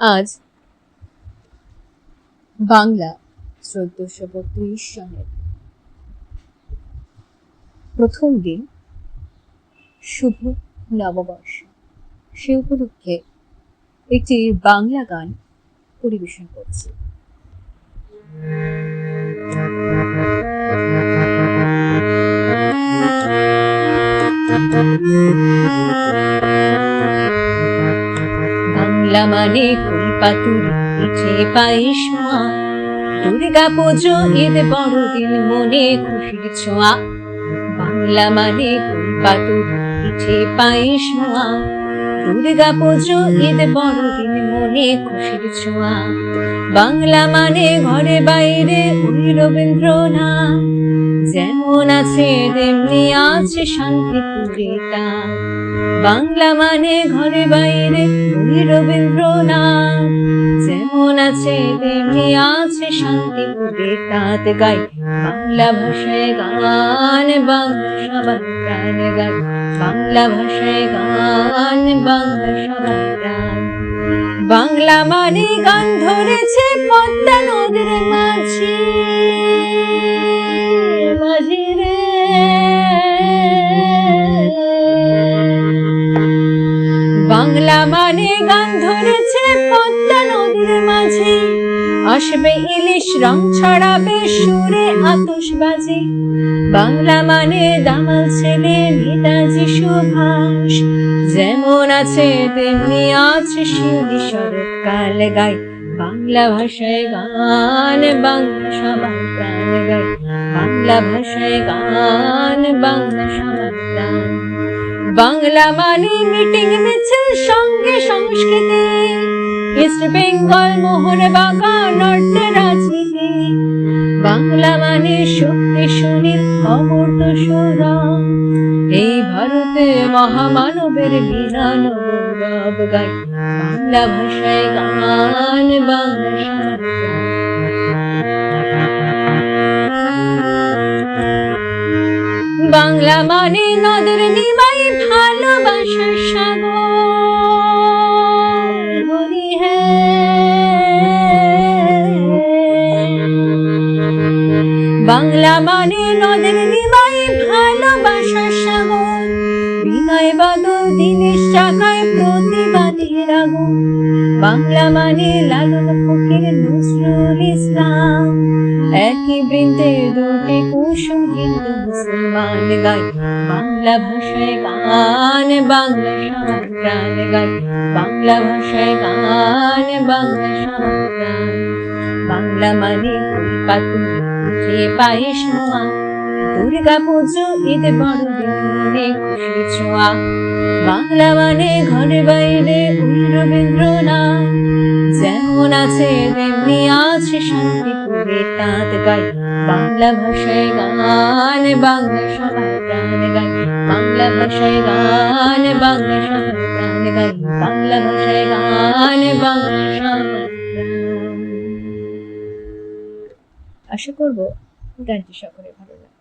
আজ বাংলা চোদ্দশো বত্রিশ সনের প্রথম দিন শুভ নববর্ষ। সে উপলক্ষে একটি বাংলা গান পরিবেশন করছি। বাংলা মানে কলপাতুর পিঠে পায়েস মা। দুর্গা পুজো, ঈদ বড়দিন, মনে খুশির ছোঁয়া। বাংলা মানে কলপাতুর পিঠে পায়েস মা। দুর্গা পুজো, ঈদ বড়দিন, মনে খুশির ছোঁয়া। বাংলা মানে ঘরে বাইরে ওই রবীন্দ্রনাথ। যেমন আছে, তেমনি আছে শান্তি কবিতা বাংলা মানে ঘরে বাইরে ওই রবীন্দ্রনাথ। আছে তেমনি আছে শান্তিপুরে তাঁত গাই বাংলা ভাষায় গান বাংলা সবার প্রাণ গাই বাংলা ভাষায় গান বাংলা সবার প্রাণ। বাংলা মানে গান ধরেছে পদ্মা নদীর মাঝে। বাংলা মানে গান ধরেছে মাঝে। আসবে ইলিশ রং, ছড়াবে সুরে আতশবাজি। বাংলা মানে দামাল ছেলে, নেতাজি সুভাষ। যেমন আছে, তেমনি আছে শিউলি শরৎকাল গাই বাংলা ভাষায় গান, বাংলা সবার গাই বাংলা ভাষায় গান, বাংলা সবার বাংলা মানে মিটিং, মিছিল, সঙ্গে সংস্কৃতি। ইস্ট বেঙ্গল মোহন বাগান রাজনীতি। বাংলা মানে শক্তি সুনীল অমূর্ত সুরম এই ভারতে মহামানবের বিধান গৌরব গাই বাংলা ভাষায় গান, বাংলা বাংলা মানে নদের নিমাই ভালোবাসার সাগর। বাংলা মানে নদের নিমাই ভালোবাসার সাগর। বিনয় বাদল দিনেশ চাকায় প্রতিবাদের আগুন বাংলা মানে লালন ফকির নজরুল ইসলাম। একই বৃন্দে দুটি কুসুম হিন্দু মুসলমান গাই বাংলা ভাষায় গান, বাংলা সবার গাই বাংলা ভাষায় গান, বাংলা প্রাণ বাংলা মানে পায়েস নোয়া, দুর্গা পুজো, ঈদ বড়দিন খুশি ছোঁয়া। বাংলা মানে ঘরে বাইরে রবীন্দ্রনাথ। যেমন আছে তেমনি আছে শান্তিপুরে তাঁত গাই বাংলা ভাষায় গান, বাংলা সবার প্রাণ গাই বাংলা ভাষায় গান, বাংলা সবার প্রাণ গাই বাংলা আশা করব গানটি সকলে ভালো লাগবে।